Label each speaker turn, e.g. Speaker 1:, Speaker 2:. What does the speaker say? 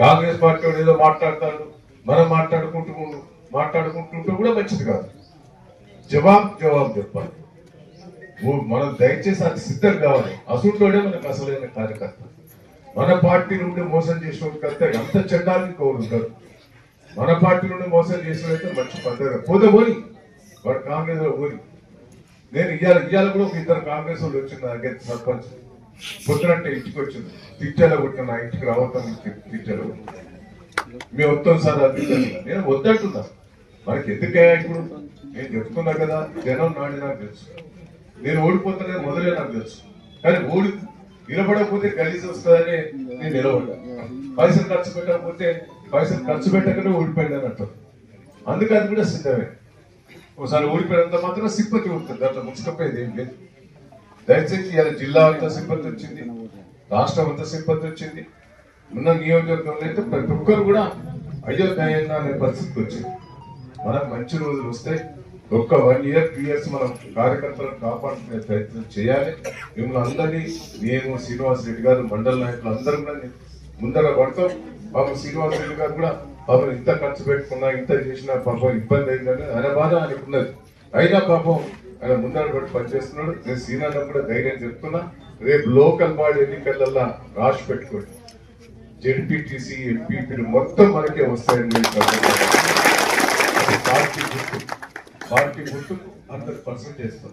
Speaker 1: Congress party వాడు ఏదో మాట్లాడతాడు మనం మాట్లాడుకుంటూ మాట్లాడుకుంటుంటే కూడా మంచిది కాదు. జవాబు జవాబు చెప్పాలి. మనం దయచేసి అది సిద్ధం కావాలి. అసుంటోడే మనకు అసలైన కార్యకర్త. మన పార్టీ నుండి మోసం చేసిన ఎంత చెడ్డానికి కోరుంటారు మన పార్టీ నుండి మోసం చేసినట్టు మంచి పద్ధతి. పోతే పోని వాడు కాంగ్రెస్లో పోని. నేను ఇవాళ ఇవాళ కూడా ఒక ఇద్దరు కాంగ్రెస్ వాళ్ళు వచ్చింది నా సర్పంచ్. పొద్దునంటే ఇంటికి వచ్చింది. తిట్టేలా పుట్టిన నా ఇంటికి రావటం తిట్టేలా మేము వస్తాం సార్ అది నేను వద్దంటున్నా. మనకి ఎందుకయ్యా ఇప్పుడు? నేను చెప్తున్నా కదా జనం నాడి నాకు తెలుసు. నేను ఓడిపోతానే మొదలే నాకు తెలుసు. కానీ ఓడి నిలబడకపోతే గలీజ్ వస్తుందని నేను నిలబడ్డా. పైసలు ఖర్చు పెట్టకపోతే పైసలు ఖర్చు పెట్టకనే ఓడిపోయిందని అంటారు అందుకే అది కూడా సిద్ధమే. ఒకసారి ఓడిపోయినంత మాత్రం సింపతి ఉంటుంది దాంట్లో ముచ్చుకపోయేది ఏం లేదు. దయచేసి ఇలా జిల్లా అంతా సింపతి వచ్చింది రాష్ట్రం అంతా సింపతి వచ్చింది. ఉన్న నియోజకవర్గంలో అయితే ప్రతి ఒక్కరు కూడా అయ్యో దయంగా అనే పరిస్థితికి వచ్చింది. మనకు మంచి రోజులు వస్తాయి ఒక్క వన్ ఇయర్ టూ ఇయర్స్ మనం కార్యకర్తలను కాపాడుకునే ప్రయత్నం చేయాలి. మిమ్మల్ని అందరినీ నేను శ్రీనివాస్ రెడ్డి గారు మండల నాయకులు అందరూ కూడా ముందర పడతాం. పాపం శ్రీనివాస్ రెడ్డి గారు కూడా పాపం ఇంత ఖర్చు పెట్టుకున్నా ఇంత చేసినా పాపం ఇబ్బంది అయిందని ఆయన బాధ ఆయనకు అయినా పాపం ఆయన ముందర పడి పనిచేస్తున్నాడు. నేను శ్రీనాథం కూడా ధైర్యం చెప్తున్నా. రేపు లోకల్ బాడీ ఎన్నికలల్లా రాసి పెట్టుకోండి. జెడ్పీటీసీ ఎంపీపీలు మొత్తం మనకే వస్తాయని పార్టీ గుర్తు. పార్టీ గుర్తు హండ్రెడ్ పర్సెంట్ చేస్తాం.